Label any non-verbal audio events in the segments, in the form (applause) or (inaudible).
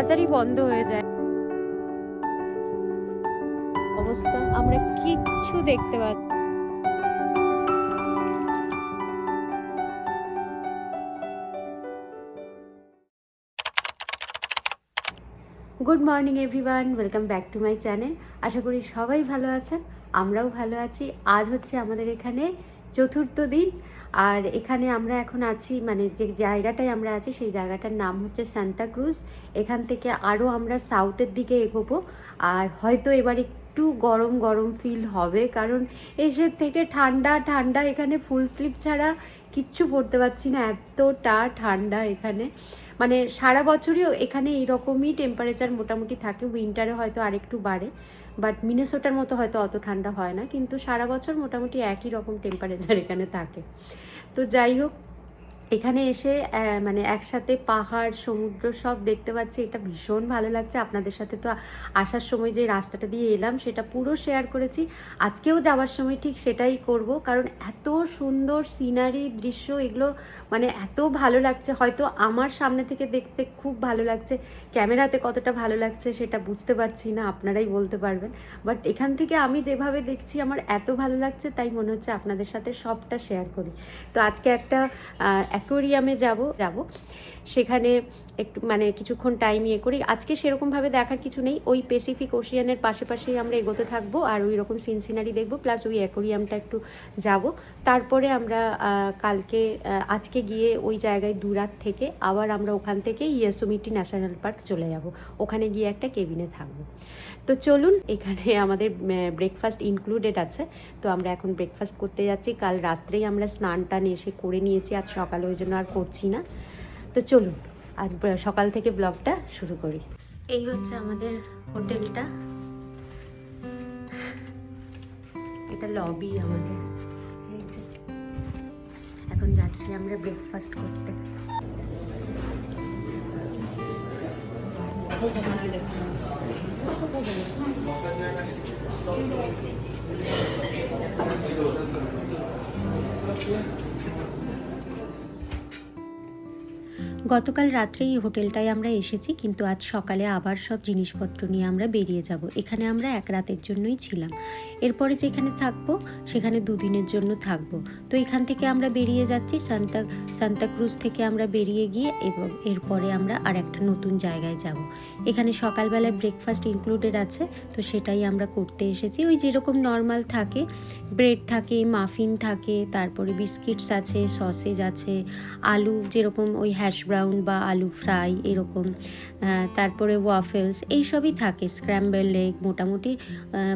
তাড়াতাড়ি বন্ধ হয়ে যায়। অবস্থা আমরা কিচ্ছু দেখতে পাচ্ছি good morning everyone welcome back to my channel আশা করি সবাই ভালো আছেন, আমরাও ভালো আছি। আজ হচ্ছে আমাদের এখানে চতুর্থ দিন। আর এখানে আমরা এখন আছি মানে যে জায়গাটায় আমরা আছি সেই জায়গাটার নাম হচ্ছে সান্তা ক্রুজ। এখান থেকে আরও আমরা সাউথের দিকে এগোবো। আর হয়তো এবার একটু গরম গরম ফিল হবে, কারণ এসের থেকে ঠান্ডা ঠান্ডা, এখানে ফুল স্লিপ ছাড়া কিচ্ছু পরতে পারছি না, এতটা ঠান্ডা এখানে। মানে সারা বছরই এখানে এইরকমই টেম্পারেচার মোটামুটি থাকে উইন্টারে হয়তো আরেকটু বাড়ে। বাট মিনেসোটার মতো হয়তো অত ঠান্ডা হয় না, কিন্তু সারা বছর মোটামুটি একই রকম টেম্পারেচার এখানে থাকে। তো যাই হোক এখানে এসে মানে একসাথে পাহাড়, সমুদ্র সব দেখতে পাচ্ছি। এটা ভীষণ ভালো লাগছে। আপনাদের সাথে তো আসার সময় যে রাস্তাটা দিয়ে এলাম, সেটা পুরো শেয়ার করেছি। আজকেও যাওয়ার সময় ঠিক সেটাই করব। কারণ এত সুন্দর সিনারি দৃশ্য, এগুলো মানে এত ভালো লাগছে। হয়তো আমার সামনে থেকে দেখতে খুব ভালো লাগছে। ক্যামেরাতে কতটা ভালো লাগছে সেটা বুঝতে পারছি না, আপনারাই বলতে পারবেন। বাট এখান থেকে আমি যেভাবে দেখছি, আমার এত ভালো লাগছে, তাই মনে হচ্ছে আপনাদের সাথে সবটা শেয়ার করি। তো আজকে একটা অ্যাকোরিয়ামে যাব যাব। সেখানে একটু মানে কিছুক্ষণ টাইম ইয়ে করি। আজকে সেরকমভাবে দেখার কিছু নেই। ওই প্যাসিফিক ওশিয়ানের পাশে পাশেই আমরা এগোতে থাকব আর ওই রকম সিন সিনারি দেখব। প্লাস ওই অ্যাকোরিয়ামটা একটু যাব। তারপরে আমরা কালকে আজকে গিয়ে ওই জায়গায় দুরাত থেকে আবার আমরা ওখান থেকে ইয়াসুমিটি ন্যাশনাল পার্ক চলে যাব। ওখানে গিয়ে একটা কেবিনে থাকব। তো চলুন, এখানে আমাদের ব্রেকফাস্ট ইনক্লুডেড আছে। তো আমরা এখন ব্রেকফাস্ট করতে যাচ্ছি। কাল রাত্রেই আমরা স্নান টান এসে করে নিয়েছি। আজ সকালে ওই জন্য আর করছি না। তো চলুন, আজ সকাল থেকে ব্লগটা শুরু করি। এই হচ্ছে আমাদের হোটেলটা। এটা লবি আমাদের। এখন যাচ্ছি আমরা ব্রেকফাস্ট করতে। গতকাল রাত্রে এই হোটেলটায় আমরা এসেছি, কিন্তু আজ সকালে আবার সব জিনিসপত্র নিয়ে আমরা বেরিয়ে যাব। এখানে আমরা এক রাতের জন্যই ছিলাম। এরপরে যেখানে থাকব, সেখানে দুদিনের জন্য থাকব। তো এখান থেকে আমরা বেরিয়ে যাচ্ছি, সান্তা সান্তা ক্রুজ থেকে আমরা বেরিয়ে গিয়ে এবং এরপরে আমরা আর একটা নতুন জায়গায় যাব। এখানে সকালবেলায় ব্রেকফাস্ট ইনক্লুডেড আছে, তো সেটাই আমরা করতে এসেছি। ওই যেরকম নর্মাল থাকে ব্রেড থাকে মাফিন থাকে, তারপরে বিস্কিটস আছে সসেজ আছে, আলু যেরকম ওই হ্যাশ ব্রাউন বা আলু ফ্রাই এরকম তারপরে ওয়াফেলস এইসবই থাকে। স্ক্র্যাম্বেল লেগ মোটামুটি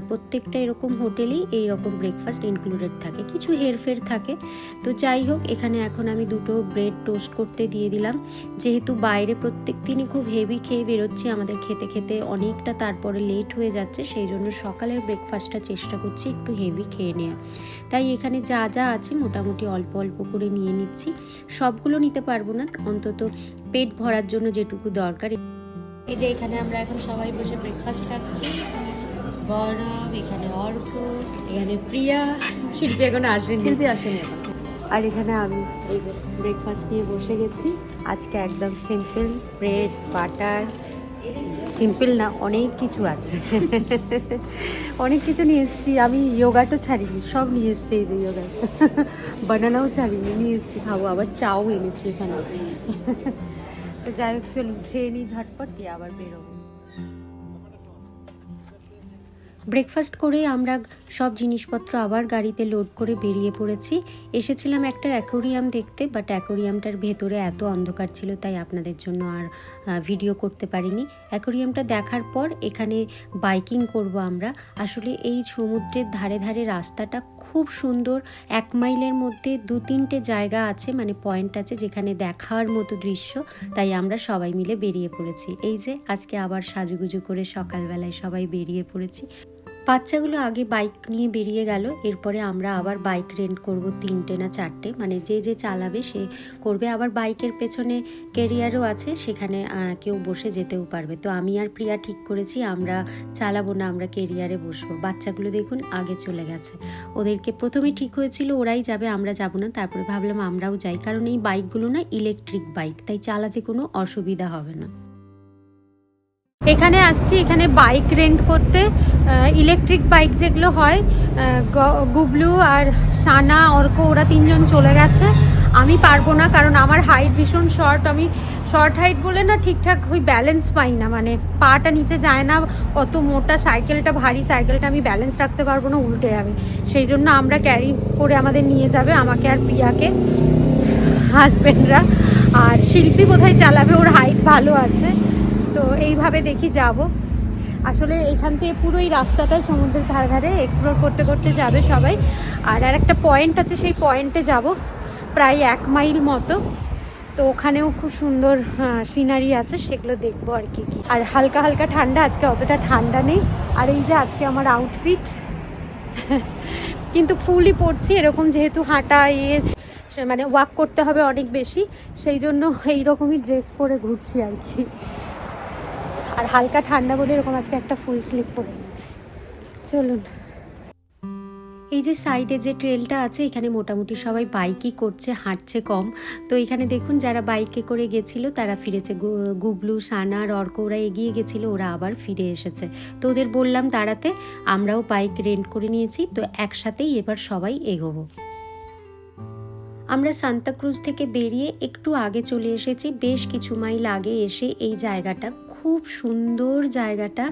প্রত্যেকটা এরকম হোটেলেই এই রকম ব্রেকফাস্ট ইনক্লুডেড থাকে। কিছু হেরফের থাকে। তো যাই হোক এখানে এখন আমি দুটো ব্রেড টোস্ট করতে দিয়ে দিলাম। যেহেতু বাইরে প্রত্যেক দিনই খুব হেভি খেয়ে বেরোচ্ছি, আমাদের খেতে খেতে অনেকটা তারপরে লেট হয়ে যাচ্ছে, সেই জন্য সকালের ব্রেকফাস্টটা চেষ্টা করছি একটু হেভি খেয়ে নেওয়া তাই এখানে যা যা আছে মোটামুটি অল্প অল্প করে নিয়ে নিচ্ছি। সবগুলো নিতে পারব না, অন্তত পেট ভরার জন্য যেটুকু দরকার। এই যে এখানে আমরা এখন সবাই বসে ব্রেকফাস্ট খাচ্ছি। গৌরব এখানে অর্ক, এখানে প্রিয়া। শিল্পী এখন আসেনি। শিল্পী আসেনি। আর এখানে আমি এই ব্রেকফাস্ট নিয়ে বসে গেছি। আজকে একদম সিম্পল ব্রেড বাটার সিম্পল না, অনেক কিছু আছে। অনেক কিছু নিয়ে এসেছি। আমি ইয়োগাটা ছাড়িনি, সব নিয়ে এসেছি এই যে ইয়োগা বানানাও ছাড়িনি, নিয়ে এসেছি, খাব। আবার চাও এনেছি এখানে। তো যাই হোক, চলুন, খেয়ে নিই ঝটপট, দিয়ে আবার বেরোবো। ব্রেকফাস্ট করে আমরা সব জিনিসপত্র আবার গাড়িতে লোড করে বেরিয়ে পড়েছি। এসেছিলাম একটা অ্যাকোরিয়াম দেখতে বাট অ্যাকোরিয়ামটার ভেতরে এত অন্ধকার ছিল, তাই আপনাদের জন্য আর ভিডিও করতে পারিনি। অ্যাকোরিয়ামটা দেখার পর এখানে বাইকিং করব আমরা। আসলে এই সমুদ্রের ধারে ধারে রাস্তাটা খুব সুন্দর। এক মাইলের মধ্যে দু তিনটে জায়গা আছে মানে পয়েন্ট আছে যেখানে দেখার মতো দৃশ্য, তাই আমরা সবাই মিলে বেরিয়ে পড়েছি। এই যে, আজকে আবার সাজুগুজু করে সকালবেলায় সবাই বেরিয়ে পড়েছি। বাচ্চাগুলো আগে বাইক নিয়ে বেরিয়ে গেল, এরপরে আমরা আবার বাইক রেন্ট করব তিনটে না চারটে। মানে যে যে চালাবে সে করবে। আবার বাইকের পেছনে কেরিয়ারও আছে, সেখানে কেউ বসে যেতেও পারবে। তো আমি আর প্রিয়া ঠিক করেছি, আমরা চালাবো না, আমরা কেরিয়ারে বসবো। বাচ্চাগুলো দেখুন আগে চলে গেছে। ওদেরকে প্রথমে ঠিক হয়েছিল, ওরাই যাবে, আমরা যাব না। তারপরে ভাবলাম আমরাও যাই, কারণ এই বাইকগুলো না ইলেকট্রিক বাইক, তাই চালাতে কোনো অসুবিধা হবে না। এখানে আসছি, এখানে বাইক রেন্ট করতে। ইলেকট্রিক বাইক যেগুলো হয় গুবলু আর সানা, অর্ক, ওরা তিনজন চলে গেছে। আমি পারব না কারণ আমার হাইট ভীষণ শর্ট আমি শর্ট হাইট বলে না, ঠিকঠাক ওই ব্যালেন্স পাই না। মানে পাটা নিচে যায় না, অত মোটা সাইকেলটা ভারী সাইকেলটা আমি ব্যালেন্স রাখতে পারব না উল্টে যাবে সেই জন্য আমরা ক্যারি করে আমাদের নিয়ে যাবে আমাকে আর প্রিয়াকে হাজব্যান্ডরা আর শিল্পী বোধহয় চালাবে, ওর হাইট ভালো আছে। তো এইভাবে দেখি যাব। আসলে এখান থেকে পুরো এই রাস্তাটা সমুদ্রের ধার ধারে এক্সপ্লোর করতে করতে যাবে সবাই। আর আর একটা পয়েন্ট আছে, সেই পয়েন্টে যাব, প্রায় এক মাইল মতো। তো ওখানেও খুব সুন্দর সিনারি আছে, সেগুলো দেখব আর কি কি। আর হালকা হালকা ঠান্ডা, আজকে অতটা ঠান্ডা নেই। আর এই যে আজকে আমার আউটফিট কিন্তু ফুলই পড়ছি এরকম যেহেতু হাঁটা ইয়ে মানে ওয়াক করতে হবে অনেক বেশি, সেই জন্য এইরকমই ড্রেস পরে ঘুরছি আর কি। আর হালকা ঠান্ডা বলে এরকম আজকে একটা ফুল স্লিপ পরে নিয়েছি। চলুন। এই যে সাইডে যে ট্রেলটা আছে, এখানে মোটামুটি সবাই বাইকই করছে, হাঁটছে কম। তো এখানে দেখুন, যারা বাইকে করে গেছিল, তারা ফিরেছে। গুবলু সানা অর্ক ওরা এগিয়ে গেছিল, ওরা আবার ফিরে এসেছে। তো ওদের বললাম দাঁড়াতে আমরাও বাইক রেন্ট করে নিয়েছি, তো একসাথেই এবার সবাই এগোবো। আমরা সান্তাক্রুজ থেকে বেরিয়ে একটু আগে চলে এসেছি। বেশ কিছু মাইল আগে এসে এই জায়গাটা খুব সুন্দর জায়গাটা।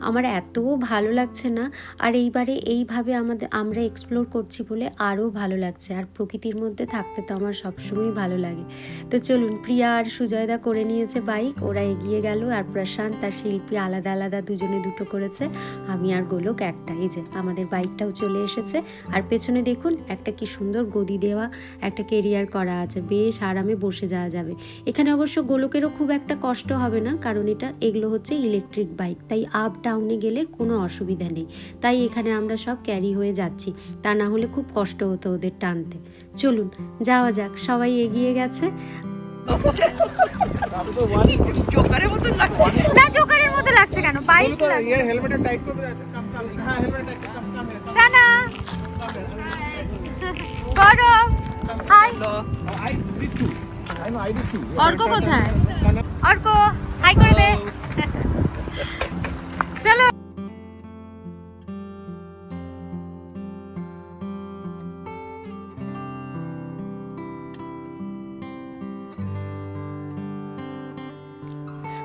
আমার এত ভালো লাগছে না। আর এইবারে এইভাবে আমাদের, আমরা এক্সপ্লোর করছি বলে আরও ভালো লাগছে। আর প্রকৃতির মধ্যে থাকতে তো আমার সবসময়ই ভালো লাগে। তো চলুন, প্রিয়া আর সুজয়দা করে নিয়েছে বাইক ওরা এগিয়ে গেল আর প্রশান্ত আর শিল্পী আলাদা আলাদা দুজনে দুটো করেছে। আমি আর গোলক একটা। এই যে, আমাদের বাইকটাও চলে এসেছে। আর পেছনে দেখুন, একটা কি সুন্দর গদি দেওয়া, একটা কেরিয়ার করা আছে। বেশ আরামে বসে যাওয়া যাবে। এখানে অবশ্য গোলকেরও খুব একটা কষ্ট হবে না, কারণ এটা এগুলো হচ্ছে ইলেকট্রিক বাইক তাই আপ ডাউনে গেলে কোনো অসুবিধা নেই। তাই এখানে আমরা সব ক্যারি হয়ে যাচ্ছি। তা না হলে খুব কষ্ট হতো ওদের টানতে। চলুন যাওয়া যাক। সবাই এগিয়ে গেছে। না জোকারের মতো লাগছে কেন? বাইক সানা! গরম হাই অর্ক কোথায়? অর্ক হাই করে দে। (laughs) চলো।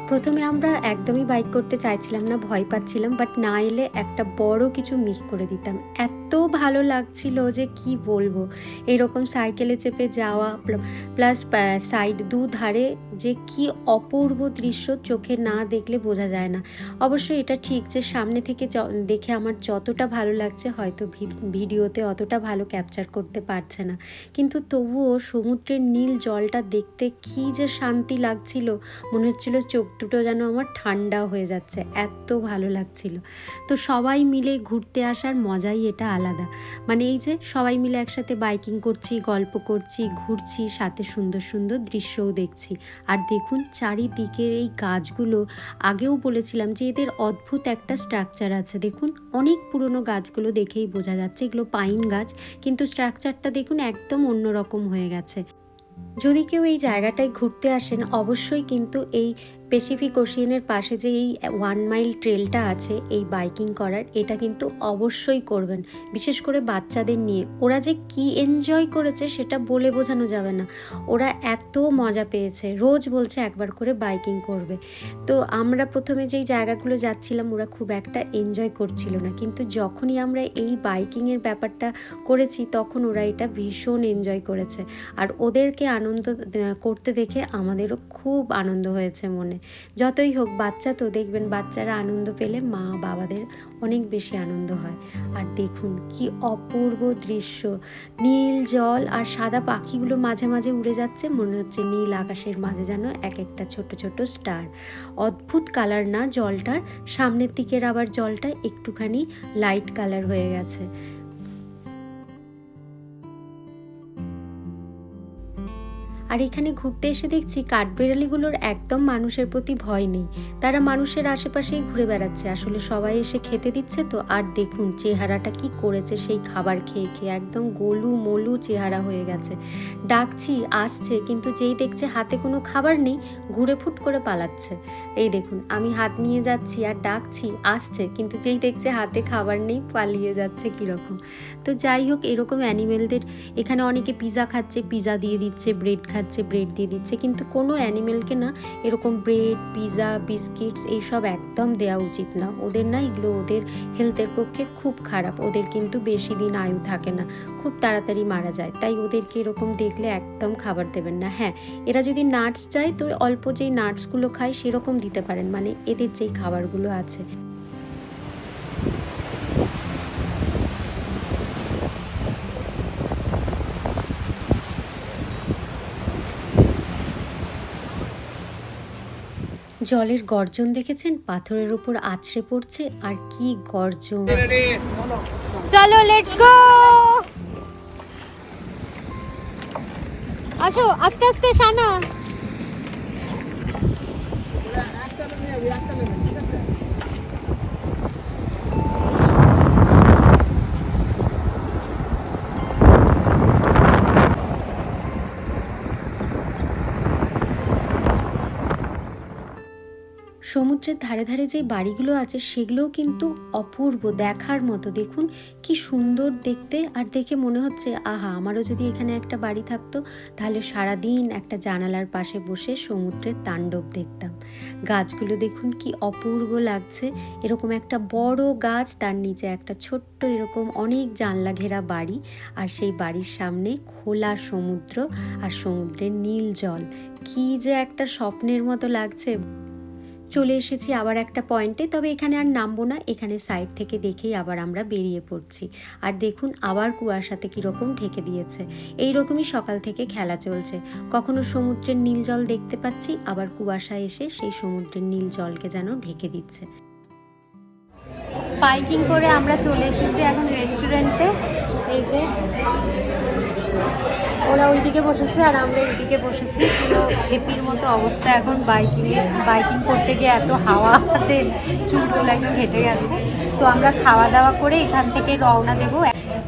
প্রথমে আমরা একদমই বাইক করতে চাইছিলাম না ভয় পাচ্ছিলাম বাট না এলে একটা বড় কিছু মিস করে দিতাম। এত ভালো লাগছিল যে কি বলব। এরকম সাইকেলে চেপে যাওয়া প্লাস সাইড দু ধারে যে কি অপূর্ব দৃশ্য চোখে না দেখলে বোঝা যায় না। অবশ্য এটা ঠিক যে সামনে থেকে দেখে আমার যতটা ভালো লাগছে হয়তো ভিডিওতে অতটা ভালো ক্যাপচার করতে পারছে না। কিন্তু তবুও সমুদ্রের নীল জলটা দেখতে কি যে শান্তি লাগছিল। মনে হচ্ছিল চোখ দুটো যেন আমার ঠান্ডা হয়ে যাচ্ছে, এত ভালো লাগছিল। তো সবাই মিলে ঘুরতে আসার মজাই এটা আলাদা। মানে এই যে সবাই মিলে একসাথে বাইকিং করছি, গল্প করছি, ঘুরছি, সাথে সুন্দর সুন্দর দৃশ্যও দেখছি। আর দেখুন, চারিদিকের এই গাছগুলো, আগেও বলেছিলাম যে এদের অদ্ভুত একটা স্ট্রাকচার আছে। দেখুন, অনেক পুরনো গাছগুলো দেখেই বোঝা যাচ্ছে, এগুলো পাইন গাছ, কিন্তু স্ট্রাকচারটা দেখুন একদম অন্যরকম হয়ে গেছে। যদি কেউ এই জায়গাটায় ঘুরতে আসেন, অবশ্যই কিন্তু এই প্যাসিফিক ওশিয়ানের পাশে যে এই ওয়ান মাইল ট্রেলটা আছে, এই বাইকিং করার, এটা কিন্তু অবশ্যই করবেন। বিশেষ করে বাচ্চাদের নিয়ে। ওরা যে কি এনজয় করেছে সেটা বলে বোঝানো যাবে না। ওরা এত মজা পেয়েছে। রোজ বলছে একবার করে বাইকিং করবে। তো আমরা প্রথমে যেই জায়গাগুলো যাচ্ছিলাম, ওরা খুব একটা এনজয় করছিল না। কিন্তু যখনই আমরা এই বাইকিংয়ের ব্যাপারটা করেছি, তখন ওরা এটা ভীষণ এনজয় করেছে। আর ওদেরকে আনন্দ করতে দেখে আমাদেরও খুব আনন্দ হয়েছে মনে। যতই হোক, বাচ্চা তো দেখবেন বাচ্চারা আনন্দ পেলে মা বাবাদের অনেক বেশি আনন্দ হয়। আর দেখুন কি অপূর্ব দৃশ্য। নীল জল আর সাদা পাখিগুলো মাঝে মাঝে উড়ে যাচ্ছে, মনে হচ্ছে নীল আকাশের মাঝে যেন এক একটা ছোট ছোট স্টার। অদ্ভুত কালার না জলটার, সামনের দিকের আবার জলটা একটুখানি লাইট কালার হয়ে গেছে। আর এখানে ঘুরতে এসে দেখছি কাঠবেড়ালিগুলোর একদম মানুষের প্রতি ভয় নেই। তারা মানুষের আশেপাশেই ঘুরে বেড়াচ্ছে। আসলে সবাই এসে খেতে দিচ্ছে তো। আর দেখুন চেহারাটা কি করেছে সেই খাবার খেয়ে খেয়ে। একদম গোলু মলু চেহারা হয়ে গেছে। ডাকছি, আসছে, কিন্তু যেই দেখছে হাতে কোনো খাবার নেই, ঘুরে ফুট করে পালাচ্ছে। এই দেখুন, আমি হাত নিয়ে যাচ্ছি আর ডাকছি, আসছে, কিন্তু যেই দেখছে হাতে খাবার নেই, পালিয়ে যাচ্ছে কীরকম। তো যাই হোক, এরকম অ্যানিমেলদের, এখানে অনেকে পিৎজা খাচ্ছে পিৎজা দিয়ে দিচ্ছে, ব্রেড খাচ্ছে, ব্রেড দিয়ে দিচ্ছে, কিন্তু কোনো অ্যানিমেলকে না এরকম ব্রেড পিৎজা বিস্কিটস এইসব একদম দেওয়া উচিত না। ওদের না এগুলো, ওদের হেলথের পক্ষে খুব খারাপ, ওদের কিন্তু বেশি দিন আয়ু থাকে না, খুব তাড়াতাড়ি মারা যায়, তাই ওদেরকে এরকম দেখলে একদম খাবার দেবেন না। হ্যাঁ এরা যদি নাটস চায়, তো অল্প যেই নাটসগুলো খায়, সেরকম দিতে পারেন। মানে এদের যেই খাবারগুলো আছে। জলের গর্জন দেখেছেন? পাথরের উপর আছড়ে পড়ছে। আর কি গর্জন। চলো লেটস গো আসো, আস্তে আস্তে, সানা। விளக்கம் সমুদ্রের ধারে ধারে যে বাড়িগুলো আছে সেগুলোও কিন্তু অপূর্ব দেখার মতো। দেখুন কি সুন্দর দেখতে আর দেখে মনে হচ্ছে, আহা, আমারও যদি এখানে একটা বাড়ি থাকতো, তাহলে সারাদিন একটা জানালার পাশে বসে সমুদ্রের তাণ্ডব দেখতাম। গাছগুলো দেখুন কি অপূর্ব লাগছে। এরকম একটা বড় গাছ, তার নিচে একটা ছোট্ট এরকম অনেক জানলা ঘেরা বাড়ি আর সেই বাড়ির সামনে খোলা সমুদ্র আর সমুদ্রের নীল জল। কি যে একটা স্বপ্নের মতো লাগছে। চলে এসেছি আবার একটা পয়েন্টে তবে এখানে আর নামবো না, এখানে সাইড থেকে দেখেই আবার আমরা বেরিয়ে পড়ছি। আর দেখুন আবার কুয়াশাতে কীরকম ঢেকে দিয়েছে। এই রকমই সকাল থেকে খেলা চলছে। কখনো সমুদ্রের নীল জল দেখতে পাচ্ছি, আবার কুয়াশা এসে সেই সমুদ্রের নীল জলকে যেন ঢেকে দিচ্ছে। বাইকিং করে আমরা চলে এসেছি এখন রেস্টুরেন্টে এই যে ওরা ওইদিকে বসেছে আর আমরা এইদিকে বসেছি। পুরো হেপির মতো অবস্থা এখন বাইকিংয়ে। বাইকিং করতে গিয়ে এত হাওয়াতে চুল তোলা একদম ঘেটে গেছে। তো আমরা খাওয়া দাওয়া করে এখান থেকে রওনা দেবো।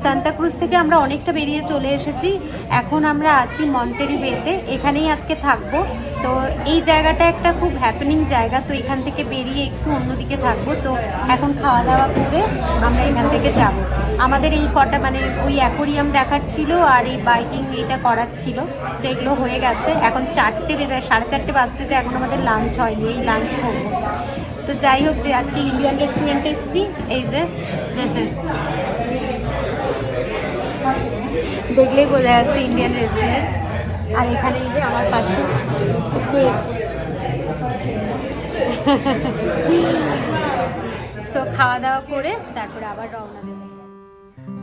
সান্তাক্রুজ থেকে আমরা অনেকটা বেরিয়ে চলে এসেছি। এখন আমরা আছি মন্টেরি বেতে এখানেই আজকে থাকব। তো এই জায়গাটা একটা খুব হ্যাপেনিং জায়গা। তো এখান থেকে বেরিয়ে একটু অন্যদিকে থাকব। তো এখন খাওয়া দাওয়া করে আমরা এখান থেকে যাব। আমাদের এই কটা মানে ওই অ্যাকোরিয়াম দেখার ছিল আর এই বাইকিং এটা করার ছিল। তো এগুলো হয়ে গেছে। এখন চারটে বেজে, সাড়ে চারটে বাজতেছে এখন আমাদের লাঞ্চ হয়নি। এই লাঞ্চ করব। তো যাই হোক আজকে ইন্ডিয়ান রেস্টুরেন্টে এসেছি। এই যে দেখলেই বোঝা যাচ্ছে ইন্ডিয়ান রেস্টুরেন্ট আর এখানে যে আমার পাশে কেক। তো খাওয়া দাওয়া করে তারপরে আবার রওনা দেবো।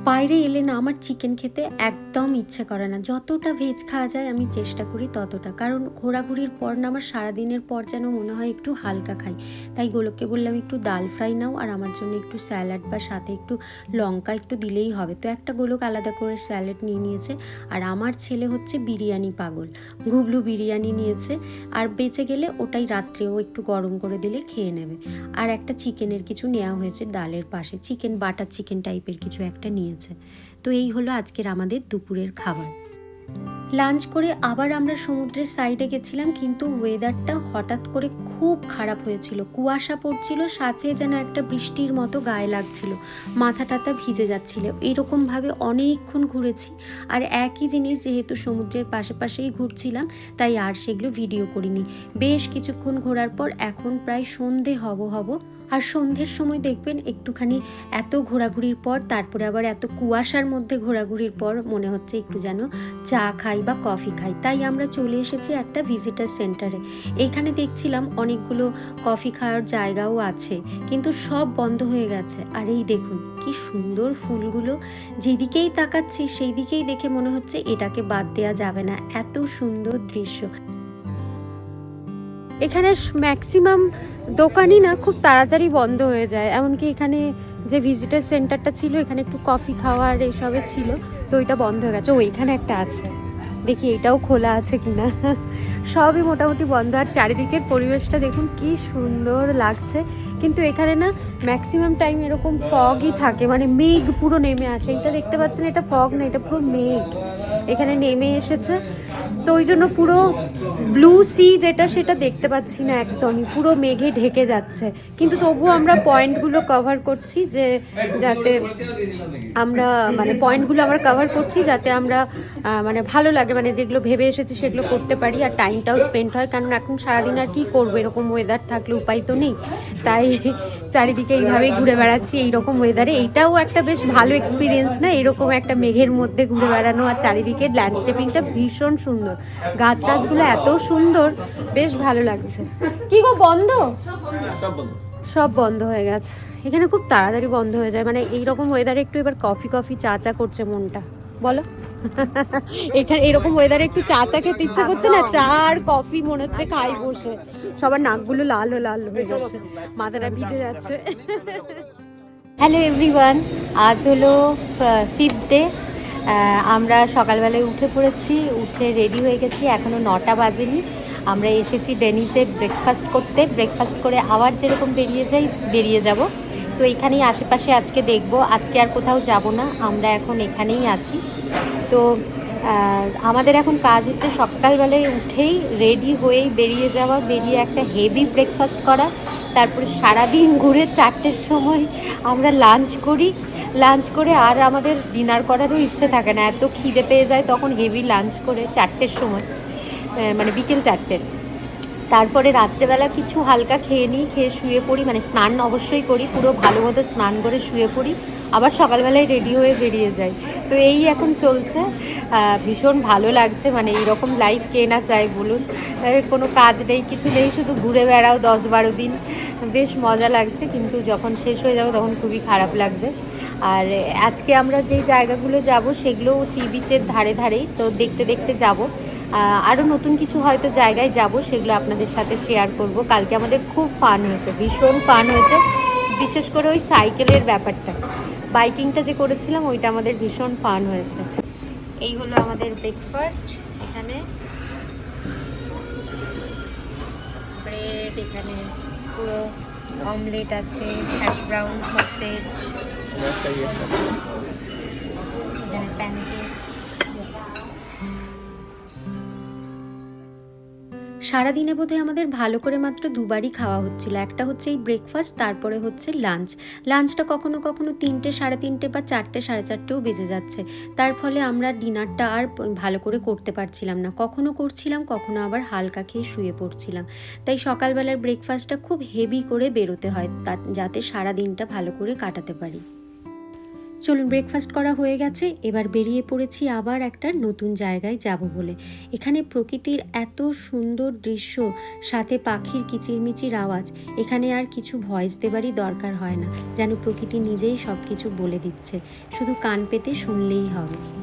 বাইরে এলে না আমার চিকেন খেতে একদম ইচ্ছে করে না। যতটা ভেজ খাওয়া যায় আমি চেষ্টা করি ততটা। কারণ ঘোরাঘুরির পর না আমার সারাদিনের পর যেন মনে হয় একটু হালকা খাই। তাই গোলককে বললাম, একটু ডাল ফ্রাই নাও আর আমার জন্য একটু স্যালাড বা সাথে একটু লঙ্কা একটু দিলেই হবে। তো একটা গোলক আলাদা করে স্যালাড নিয়ে নিয়েছে। আর আমার ছেলে হচ্ছে বিরিয়ানি পাগল। গুবলু বিরিয়ানি নিয়েছে। আর বেঁচে গেলে ওটাই রাত্রেও একটু গরম করে দিলে খেয়ে নেবে। আর একটা চিকেনের কিছু নেওয়া হয়েছে ডালের পাশে। চিকেন বাটার চিকেন টাইপের কিছু একটা নিয়েছে তো এই হলো আজকের আমাদের দুপুরের খাবার। লাঞ্চ করে আবার আমরা সমুদ্রের সাইডে গেছিলাম, কিন্তু ওয়েদারটা হঠাৎ করে খুব খারাপ হয়েছিল। কুয়াশা পড়ছিল, সাথে যেন একটা বৃষ্টির মতো গায়ে লাগছিল। মাথা টাথা ভিজে যাচ্ছিল। এইরকমভাবে অনেকক্ষণ ঘুরেছি। আর একই জিনিস যেহেতু সমুদ্রের পাশে পাশেই ঘুরছিলাম, তাই আর সেগুলো ভিডিও করিনি। বেশ কিছুক্ষণ ঘোরার পর এখন প্রায় সন্ধে হব হব আর সন্ধ্যের সময় দেখবেন একটুখানি এত ঘোরাঘুরির পর, তারপরে আবার এত কুয়াশার মধ্যে ঘোরাঘুরির পর মনে হচ্ছে একটু যেন চা খাই বা কফি খাই। তাই আমরা চলে এসেছি একটা ভিজিটার সেন্টারে এইখানে দেখছিলাম অনেকগুলো কফি খাওয়ার জায়গাও আছে, কিন্তু সব বন্ধ হয়ে গেছে। আর এই দেখুন, কি সুন্দর ফুলগুলো। যেদিকেই তাকাচ্ছি সেই দিকেই দেখে মনে হচ্ছে এটাকে বাদ দেওয়া যাবে না। এত সুন্দর দৃশ্য। এখানে ম্যাক্সিমাম দোকানই না, খুব তাড়াতাড়ি বন্ধ হয়ে যায়। এমনকি এখানে যে ভিজিটার সেন্টারটা ছিল, এখানে একটু কফি খাওয়ার এসবে ছিল, তো ওইটা বন্ধ হয়ে গেছে। ওইখানে একটা আছে। দেখি এটাও খোলা আছে কিনা। সবই মোটামুটি বন্ধ। আর চারিদিকের পরিবেশটা দেখুন, কি সুন্দর লাগছে। কিন্তু এখানে না ম্যাক্সিমাম টাইম এরকম ফগই থাকে। মানে মেঘ পুরো নেমে আসে। এটা দেখতে পাচ্ছেন, এটা ফগ না, এটা পুরো মেঘ। এখানে নেমে এসেছে। তো ওই জন্য পুরো ব্লু সি যেটা, সেটা দেখতে পাচ্ছি না একদমই। পুরো মেঘে ঢেকে যাচ্ছে। কিন্তু তবুও আমরা পয়েন্টগুলো কভার করছি যে যাতে আমরা মানে পয়েন্টগুলো আমরা কভার করছি যাতে আমরা মানে ভালো লাগে মানে যেগুলো ভেবে এসেছি সেগুলো করতে পারি আর টাইমটাও স্পেন্ড হয়। কারণ এখন সারাদিন আর কী করব? এরকম ওয়েদার থাকলে উপায় তো নেই। তাই চারিদিকে এইভাবেই ঘুরে বেড়াচ্ছি, এইরকম ওয়েদারে এইটাও একটা বেশ ভালো এক্সপিরিয়েন্স না? এরকম একটা মেঘের মধ্যে ঘুরে বেড়ানো আর চারিদিকে ল্যান্ডস্কেপিংটা ভীষণ সুন্দর। গাছ গাছগুলো এত সুন্দর, বেশ ভালো লাগছে। কি গো, বন্ধ? সব বন্ধ হয়ে গেছে। এখানে খুব তাড়াতাড়ি বন্ধ হয়ে যায়। মানে এইরকম ওয়েদারে একটু এবার কফি কফি চা চা করছে মনটা। বলো। এখানে এরকম ওয়েদারে একটু চা চা খেতে ইচ্ছে করছে না? চা আর কফি মনে হচ্ছে খাই বসে। সবার নাকগুলো লাল লাল হয়ে যাচ্ছে মাথাটা ভিজে যাচ্ছে। হ্যালো এভরিওয়ান আজ হলো ফিফথ ডে আমরা সকালবেলায় উঠে পড়েছি, উঠে রেডি হয়ে গেছি এখনও নটা বাজেনি। আমরা এসেছি ডেনিসে ব্রেকফাস্ট করতে। ব্রেকফাস্ট করে আবার যেরকম বেরিয়ে যাই, বেরিয়ে যাব। তো এখানেই আশেপাশে আজকে দেখব। আজকে আর কোথাও যাব না। আমরা এখন এখানেই আছি। তো আমাদের এখন কাজ হচ্ছে সকালবেলায় উঠেই রেডি হয়েই বেরিয়ে যাওয়া, বেরিয়ে একটা হেভি ব্রেকফাস্ট করা। তারপরে সারাদিন ঘুরে চারটের সময় আমরা লাঞ্চ করি। লাঞ্চ করে আর আমাদের ডিনার করারও ইচ্ছে থাকে না। এত খিদে পেয়ে যায় তখন হেভি লাঞ্চ করে চারটের সময় মানে বিকেল চারটের। তারপরে রাত্রেবেলা কিছু হালকা খেয়ে নিই, খেয়ে শুয়ে পড়ি মানে স্নান অবশ্যই করি, পুরো ভালো মতো স্নান করে শুয়ে পড়ি, আবার সকালবেলায় রেডি হয়ে বেরিয়ে যাই। তো এই এখন চলছে। ভীষণ ভালো লাগছে মানে এইরকম লাইফ কে না চায় বলুন। কোনো কাজ নেই, কিছু নেই, শুধু ঘুরে বেড়াও দশ বারো দিন। বেশ মজা লাগছে, কিন্তু যখন শেষ হয়ে যাবে তখন খুবই খারাপ লাগবে। আর আজকে আমরা যেই জায়গাগুলো যাব সেগুলো সি বিচের ধারে ধারেই, তো দেখতে দেখতে যাব। আরও নতুন কিছু হয়তো জায়গায় যাব, সেগুলো আপনাদের সাথে শেয়ার করব। কালকে আমাদের খুব ফান হয়েছে, ভীষণ ফান হয়েছে। বিশেষ করে ওই সাইকেলের ব্যাপারটা। বাইকিংটা যে করেছিলাম, ওইটা আমাদের ভীষণ ফান হয়েছে। এই হলো আমাদের ব্রেকফাস্ট এখানে। ব্রেড এখানে পুরো অমলেট আছে হ্যাশ ব্রাউন সসেজ সারাদিনে বোধহয় আমাদের ভালো করে মাত্র দুবারই খাওয়া হচ্ছিল। একটা হচ্ছে এই ব্রেকফাস্ট তারপরে হচ্ছে লাঞ্চ লাঞ্চটা কখনো কখনো তিনটে সাড়ে তিনটে বা চারটে সাড়ে চারটেও বেজে যাচ্ছে। তার ফলে আমরা ডিনারটা আর ভালো করে করতে পারছিলাম না। কখনো করছিলাম, কখনো আবার হালকা খেয়ে শুয়ে পড়ছিলাম। তাই সকালবেলার ব্রেকফাস্টটা খুব হেভি করে বেরোতে হয় যাতে সারা দিনটা ভালো করে কাটাতে পারি। চলুন ব্রেকফাস্ট করা হয়ে গেছে। এবার বেরিয়ে পড়েছি আবার একটা নতুন জায়গায় যাব বলে। এখানে প্রকৃতির এত সুন্দর দৃশ্য, সাথে পাখির কিচিরমিচির আওয়াজ। এখানে আর কিছু ভয়েস দেবারই দরকার হয় না, যেন প্রকৃতি নিজেই সব কিছু বলে দিচ্ছে। শুধু কান পেতে শুনলেই হবে।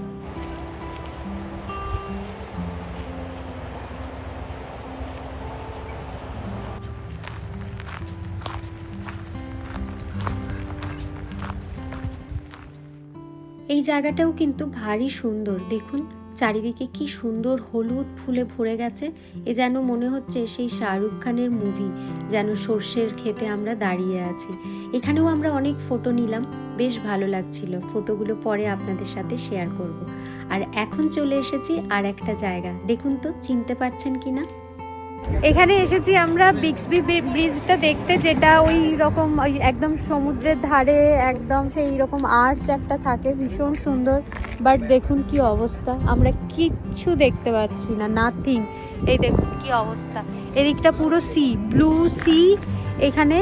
এই জায়গাটাও কিন্তু ভারী সুন্দর। দেখুন, চারিদিকে কি সুন্দর হলুদ ফুলে ভরে গেছে। এ যেন মনে হচ্ছে সেই শাহরুখ খানের মুভি যেন সর্ষের খেতে আমরা দাঁড়িয়ে আছি। এখানেও আমরা অনেক ফটো নিলাম। বেশ ভালো লাগছিল। ফটোগুলো পরে আপনাদের সাথে শেয়ার করব। আর এখন চলে এসেছি আর একটা জায়গা। দেখুন তো, চিনতে পারছেন কি না এখানে এসেছি আমরা বিক্সবি ব্রিজটা দেখতে, যেটা ওই রকম একদম সমুদ্রের ধারে, একদম সেই রকম আর্চ একটা থাকে, ভীষণ সুন্দর। বাট দেখুন কি অবস্থা, আমরা কিচ্ছু দেখতে পাচ্ছি না নাথিং এই দেখুন কি অবস্থা। এদিকটা পুরো সি ব্লু সি এখানে,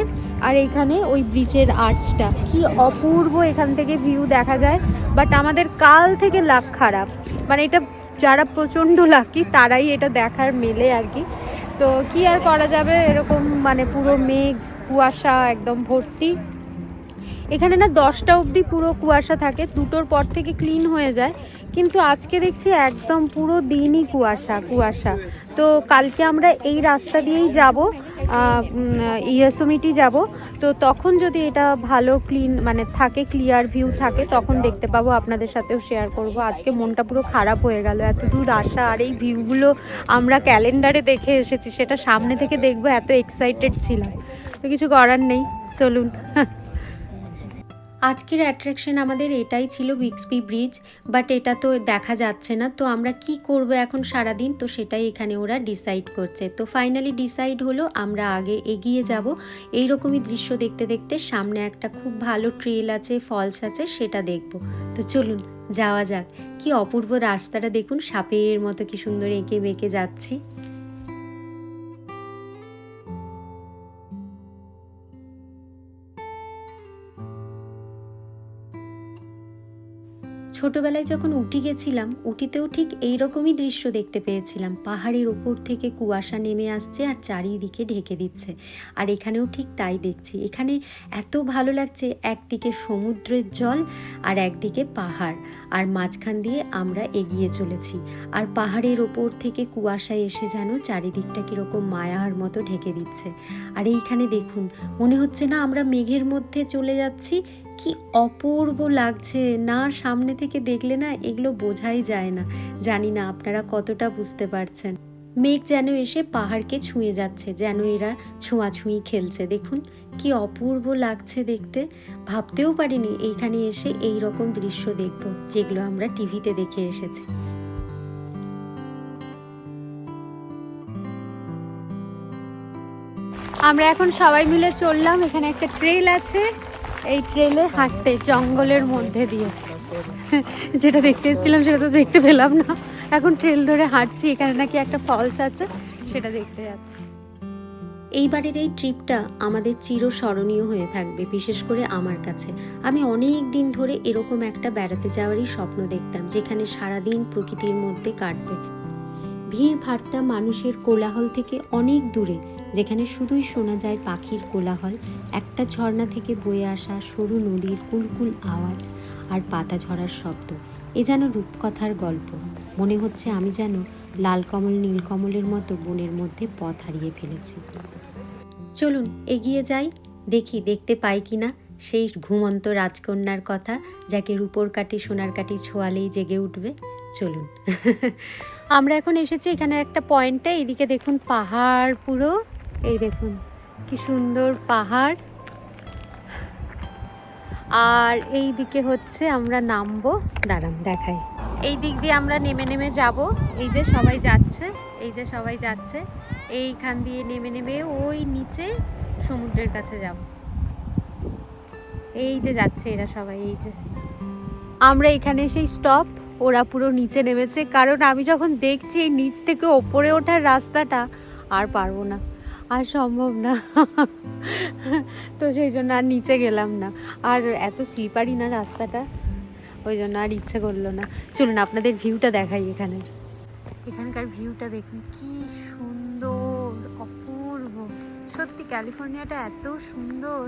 আর এইখানে ওই ব্রিজের আর্চটা কি অপূর্ব এখান থেকে ভিউ দেখা যায়। বাট আমাদের কাল থেকে লাক খারাপ। মানে এটা যারা প্রচণ্ড লাকি তারাই এটা দেখার মেলে আর কি। তো কি আর করা যাবে? এরকম মানে পুরো মেঘ, কুয়াশা একদম ভর্তি। এখানে না দশটা অবধি পুরো কুয়াশা থাকে। দুটোর পর থেকে ক্লিন হয়ে যায়। কিন্তু আজকে দেখছি একদম পুরো দিনই কুয়াশা কুয়াশা। তো কালকে আমরা এই রাস্তা দিয়েই যাব ইয়াসুমিটি যাব। তো তখন যদি এটা ভালো ক্লিন মানে থাকে ক্লিয়ার ভিউ থাকে, তখন দেখতে পাবো, আপনাদের সাথেও শেয়ার করব। আজকে মনটা পুরো খারাপ হয়ে গেল এত দূর আসা আর এই ভিউগুলো আমরা ক্যালেন্ডারে দেখে এসেছি, সেটা সামনে থেকে দেখব, এত এক্সাইটেড ছিলাম। তো কিছু করার নেই, চলুন। আজকের অ্যাট্রাকশন আমাদের এটাই ছিল বিক্সপি ব্রিজ বাট এটা তো দেখা যাচ্ছে না। তো আমরা কি করব এখন সারাদিন? তো সেটাই এখানে ওরা ডিসাইড করছে। তো ফাইনালি ডিসাইড হলো, আমরা আগে এগিয়ে যাব। এই রকমই দৃশ্য দেখতে দেখতে সামনে একটা খুব ভালো ট্রেল আছে ফলস আছে, সেটা দেখব। তো চলুন, যাওয়া যাক। কি অপূর্ব রাস্তাটা দেখুন, সাপের মতো কি সুন্দর এঁকে বেঁকে যাচ্ছি। ছোটবেলায় যখন উটি গেছিলাম, উটিতেও ঠিক এই রকমই দৃশ্য দেখতে পেয়েছিলাম। পাহাড়ের ওপর থেকে কুয়াশা নেমে আসছে আর চারিদিকে ঢেকে দিচ্ছে। আর এখানেও ঠিক তাই দেখছি। এখানে এত ভালো লাগছে, একদিকে সমুদ্রের জল আর একদিকে পাহাড়। আর মাঝখান দিয়ে আমরা এগিয়ে চলেছি। আর পাহাড়ের ওপর থেকে কুয়াশা এসে যেন চারিদিকটা কীরকম মায়ার মতো ঢেকে দিচ্ছে। আর এইখানে দেখুন, মনে হচ্ছে না আমরা মেঘের মধ্যে চলে যাচ্ছি কি অপূর্ব লাগছে। না, সামনে থেকে দেখলে না এগুলো বোঝাই যায় না। জানি না আপনারা কতটা বুঝতে পারছেন। মেঘ যেন এসে পাহাড়কে ছুঁয়ে যাচ্ছে, যেন এরা ছোঁয়াছুঁই খেলছে। দেখুন, কি অপূর্ব লাগছে দেখতে। ভাবতেও পারিনি এইখানে এসে এই রকম দৃশ্য দেখব, যেগুলো আমরা টিভিতে দেখে এসেছি। আমরা এখন সবাই মিলে চললাম। এখানে একটা ট্রেল আছে। এই ট্রেলে হাঁটতে, জঙ্গলের মধ্যে দিয়ে। যেটা দেখতে এসেছিলাম সেটা তো দেখতে পেলাম না। এখন ট্রেল ধরে হাঁটছি, এখানে নাকি একটা ফলস আছে, সেটা দেখতে যাচ্ছি। এইবারের এই ট্রিপটা আমাদের চিরস্মরণীয় হয়ে থাকবে, বিশেষ করে আমার কাছে। আমি অনেক দিন ধরে এরকম একটা বেড়াতে যাওয়ারই স্বপ্ন দেখতাম, যেখানে সারাদিন প্রকৃতির মধ্যে কাটবে। ভিড় ভাট্টা মানুষের কোলাহল থেকে অনেক দূরে যেখানে শুধুই শোনা যায় পাখির কোলাহল, একটা ঝর্ণা থেকে বয়ে আসা সরু নদীর কুলকুল আওয়াজ আর পাতা ঝরার শব্দ। এ যেন রূপকথার গল্প। মনে হচ্ছে আমি যেন লাল কমল নীলকমলের মতো বনের মধ্যে পথ হারিয়ে ফেলেছি। চলুন, এগিয়ে যাই। দেখি, দেখতে পাই কিনা সেই ঘুমন্ত রাজকন্যার কথা যাকে রূপোর কাটি সোনার কাটি ছোঁয়ালেই জেগে উঠবে। চলুন। (laughs) আমরা এখন এসেছি এখানে একটা পয়েন্টে। এইদিকে দেখুন পাহাড় পুরো। এই দেখুন, কি সুন্দর পাহাড়। আর এই দিকে হচ্ছে আমরা নামবো। দাঁড়ান, দেখাই। এই দিক দিয়ে আমরা নেমে নেমে যাব। এই যে সবাই যাচ্ছে, এই যে সবাই যাচ্ছে। এইখান দিয়ে নেমে নেমে ওই নিচে সমুদ্রের কাছে যাব। এই যে যাচ্ছে এরা সবাই, এই যে। আমরা এখানে সেই স্টপ ওরা পুরো নিচে নেমেছে। কারণ আমি যখন দেখছি এই নিচ থেকে ওপরে ওঠার রাস্তাটা, আর পারব না। আর সম্ভব না। তো সেই জন্য আর নিচে গেলাম না। আর এত স্লিপারি না রাস্তাটা, ওই জন্য আর ইচ্ছে করল না। চলুন আপনাদের ভিউটা দেখাই এখানে এখানকার ভিউটা দেখুন, কি সুন্দর, অপূর্ব। সত্যি ক্যালিফোর্নিয়াটা এত সুন্দর।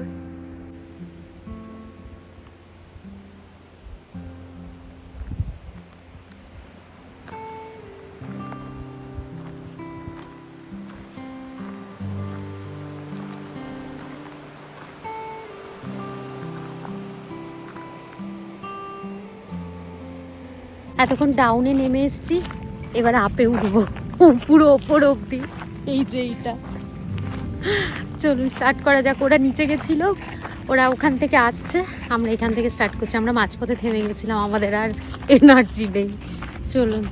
এতক্ষণ ডাউনে নেমে এসেছি, এবার আপে উঠবো। পুরো ওপর অবধি। এই যে এইটা। চলুন স্টার্ট করা যাক। ওরা নিচে গেছিল, ওরা ওখান থেকে আসছে। আমরা এখান থেকে স্টার্ট করছি। আমরা মাঝপথে থেমে গেছিলাম, আমাদের আর এনার্জি নেই। চলুন।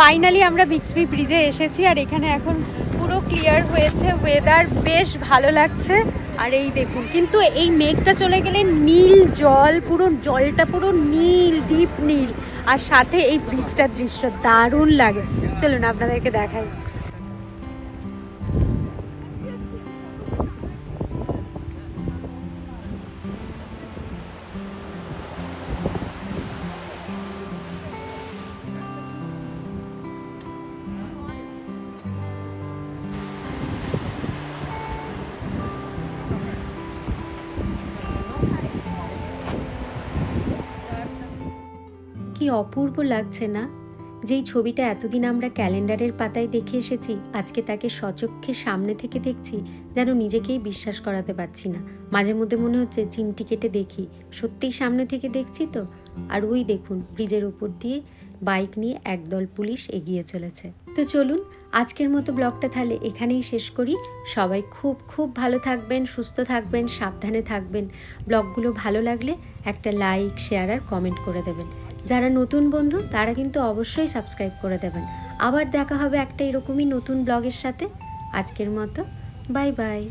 ফাইনালি আমরা বিক্সবি ব্রিজে এসেছি, আর এখানে এখন পুরো ক্লিয়ার হয়েছে ওয়েদার বেশ ভালো লাগছে। আর এই দেখুন, কিন্তু এই মেঘটা চলে গেলে নীল জল, পুরো জলটা পুরো নীল ডিপ নীল। আর সাথে এই ব্রিজটার দৃশ্য দারুণ লাগে। চলুন আপনাদেরকে দেখাই। অপূর্ব লাগছে না? যেই ছবিটা এতদিন আমরা ক্যালেন্ডারের পাতায় দেখে এসেছি, আজকে তাকে সচক্ষে সামনে থেকে দেখছি, যেন নিজেকেই বিশ্বাস করাতে পারছি না। মাঝে মধ্যে মনে হচ্ছে চিমটি কেটে দেখি, সত্যিই সামনে থেকে দেখছি তো? আর ওই দেখুন, ব্রিজের ওপর দিয়ে বাইক নিয়ে একদল পুলিশ এগিয়ে চলেছে। তো চলুন, আজকের মতো ব্লগটা তাহলে এখানেই শেষ করি। সবাই খুব খুব ভালো থাকবেন, সুস্থ থাকবেন, সাবধানে থাকবেন। ব্লগগুলো ভালো লাগলে একটা লাইক, শেয়ার আর কমেন্ট করে দেবেন। যারা নতুন বন্ধু, তারা কিন্তু অবশ্যই সাবস্ক্রাইব করে দেবেন। আবার দেখা হবে একটা এরকমই নতুন ব্লগের সাথে। আজকের মতো, বাই বাই।